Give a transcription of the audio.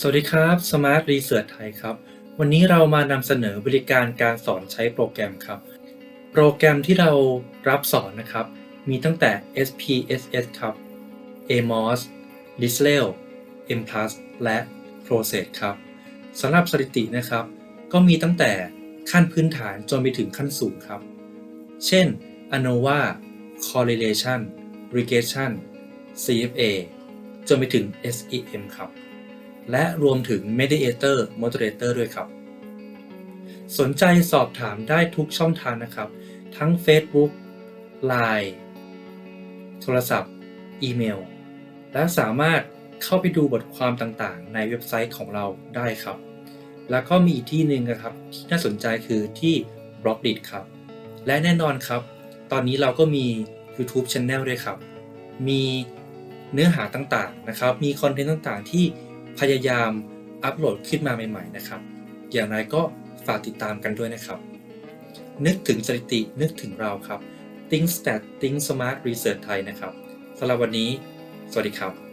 สวัสดีครับ Smart Research ไทยครับ วันนี้เรามานำเสนอบริการการสอนใช้โปรแกรมครับ โปรแกรมที่เรารับสอนนะครับ มีตั้งแต่ SPSS ครับ AMOS l i s l e l M+ และ Process ครับสำหรับสถิตินะครับ ก็มีตั้งแต่ขั้นพื้นฐานจนไปถึงขั้นสูงครับ เช่น ANOVA Correlation Regression CFA จนไปถึง SEM ครับ และรวมถึง Mediator Moderator ด้วยครับ สนใจสอบถามได้ทุกช่องทางนะครับ ทั้ง Facebook Line โทรศัพท์ อีเมล และสามารถเข้าไปดูบทความต่างๆ ในเว็บไซต์ของเราได้ครับ แล้วก็มีอีกที่หนึ่งนะครับที่น่าสนใจคือที่ b l o g d i t ครับ และแน่นอนครับ ตอนนี้เราก็มี YouTube Channel ด้วยครับ มีเนื้อหาต่างๆนะครับ มีคอนเทนต์ต่างๆ ที่ พยายามอัปโหลดขึ้นมาใหม่ ๆ นะครับ อย่างไรก็ฝากติดตามกันด้วยนะครับ นึกถึงสถิตินึกถึงเราครับ Think Stat Think Smart Research ไทยนะครับสำหรับวันนี้ สวัสดีครับ